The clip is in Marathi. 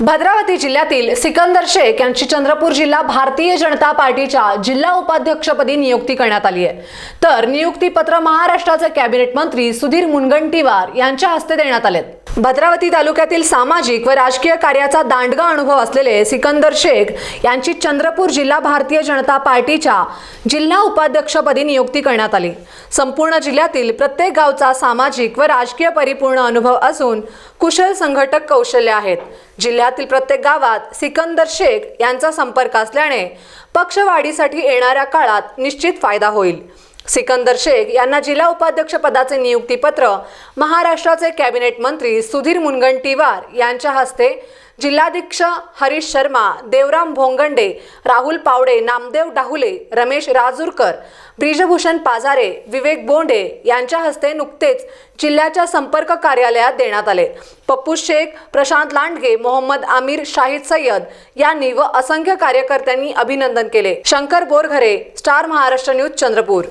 भद्रावती जिल्ह्यातील सिकंदर शेख यांची चंद्रपूर जिल्हा भारतीय जनता पार्टीच्या जिल्हा उपाध्यक्षपदी नियुक्ती करण्यात आली आहे. तर नियुक्तीपत्र महाराष्ट्राचे कॅबिनेट मंत्री सुधीर मुनगंटीवार यांच्या हस्ते देण्यात आले भद्रावती तालुक्यातील सामाजिक व राजकीय कार्याचा दांडगा अनुभव असलेले सिकंदर शेख यांची चंद्रपूर जिल्हा भारतीय जनता पार्टीच्या जिल्हा उपाध्यक्षपदी नियुक्ती करण्यात आली. संपूर्ण जिल्ह्यातील प्रत्येक गावचा सामाजिक व राजकीय परिपूर्ण अनुभव असून कुशल संघटक कौशल्य आहेत. जिल्ह्यातील प्रत्येक गावात सिकंदर शेख यांचा संपर्क असल्याने पक्षवाढीसाठी येणाऱ्या काळात निश्चित फायदा होईल. सिकंदर शेख यांना जिल्हा उपाध्यक्ष पदाचे नियुक्तीपत्र महाराष्ट्राचे कॅबिनेट मंत्री सुधीर मुनगंटीवार यांच्या हस्ते जिल्हाध्यक्ष हरीश शर्मा देवराम भोंगंडे राहुल पावडे नामदेव डाहुले रमेश राजूरकर ब्रिजभूषण पाजारे विवेक बोंडे यांच्या हस्ते नुकतेच जिल्ह्याच्या संपर्क कार्यालयात देण्यात आले. पप्पू शेख प्रशांत लांडगे मोहम्मद आमिर शाहिद सय्यद यांनी व असंख्य कार्यकर्त्यांनी अभिनंदन केले. Shankar Borghare star Maharashtra news Chandrapur.